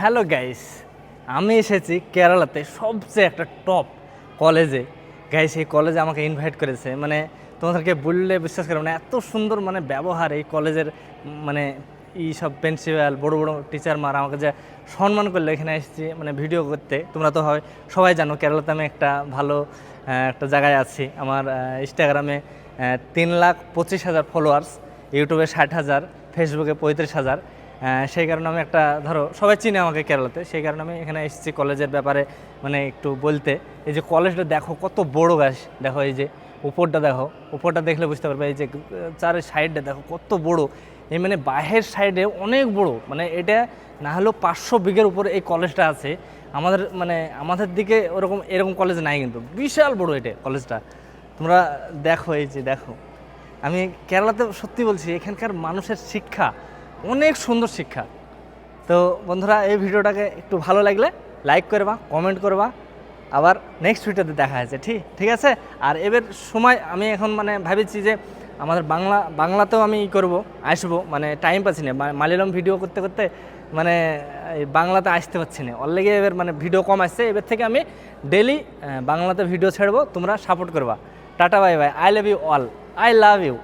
Hello guys, আমি এসেছি কেরালাতে সবচেয়ে একটা টপ কলেজে গাইস, এই কলেজে আমাকে ইনভাইট করেছে। মানে তোমাদেরকে বললে বিশ্বাস করবে না, এত সুন্দর মানে ব্যবহার এই কলেজের মানে এই সব প্রিন্সিপাল বড় বড় টিচার মারা আমাকে যে সম্মান করলে এখানে এসেছি মানে ভিডিও করতে। তোমরা তো হয়, সবাই জানো কেরালাতে আমি একটা ভালো একটা জায়গায় আছি। আমার ইনস্টাগ্রামে তিন লাখ পঁচিশ হাজার ফলোয়ার্স ইউটিউবে ষাট হাজার ফেসবুকে পঁয়ত্রিশ হাজার। সেই কারণে আমি একটা, ধরো, সবাই চিনে আমাকে কেরালাতে, সেই কারণে আমি এখানে এসেছি কলেজের ব্যাপারে মানে একটু বলতে। এই যে কলেজটা দেখো, কত বড় গাছ। দেখো, এই যে উপরটা দেখো, উপরটা দেখলে বুঝতে পারবে, এই যে চারের সাইডটা দেখো, কত বড়। এই মানে বাহের সাইডে অনেক বড়। মানে এটা না হলেও পাঁচশো বিঘের উপরে এই কলেজটা আছে। আমাদের মানে আমাদের দিকে ওরকম, এরকম কলেজ নাই কিন্তু। বিশাল বড় এটা কলেজটা। তোমরা দেখো, এই যে দেখো। আমি কেরালাতে সত্যি বলছি, এখানকার মানুষের শিক্ষা অনেক সুন্দর শিক্ষা। তো বন্ধুরা, এই ভিডিওটাকে একটু ভালো লাগলে লাইক করবা কমেন্ট করবা। আবার নেক্সট ভিডিওতে দেখা হয়েছে, ঠিক? ঠিক আছে? আর এবার সময়, আমি এখন মানে ভাবেছি যে আমাদের বাংলা, বাংলাতেও আমি ই করব, আসব। মানে টাইম পাচ্ছি না। মালয়ালম ভিডিও করতে করতে মানে এই বাংলাতে আসতে পারছি না। অলরেডি এবার মানে ভিডিও কম আসছে। এবার থেকে আমি ডেলি বাংলাতে ভিডিও ছাড়বো। তোমরা সাপোর্ট করবা। Tata bye bye I love you all I love you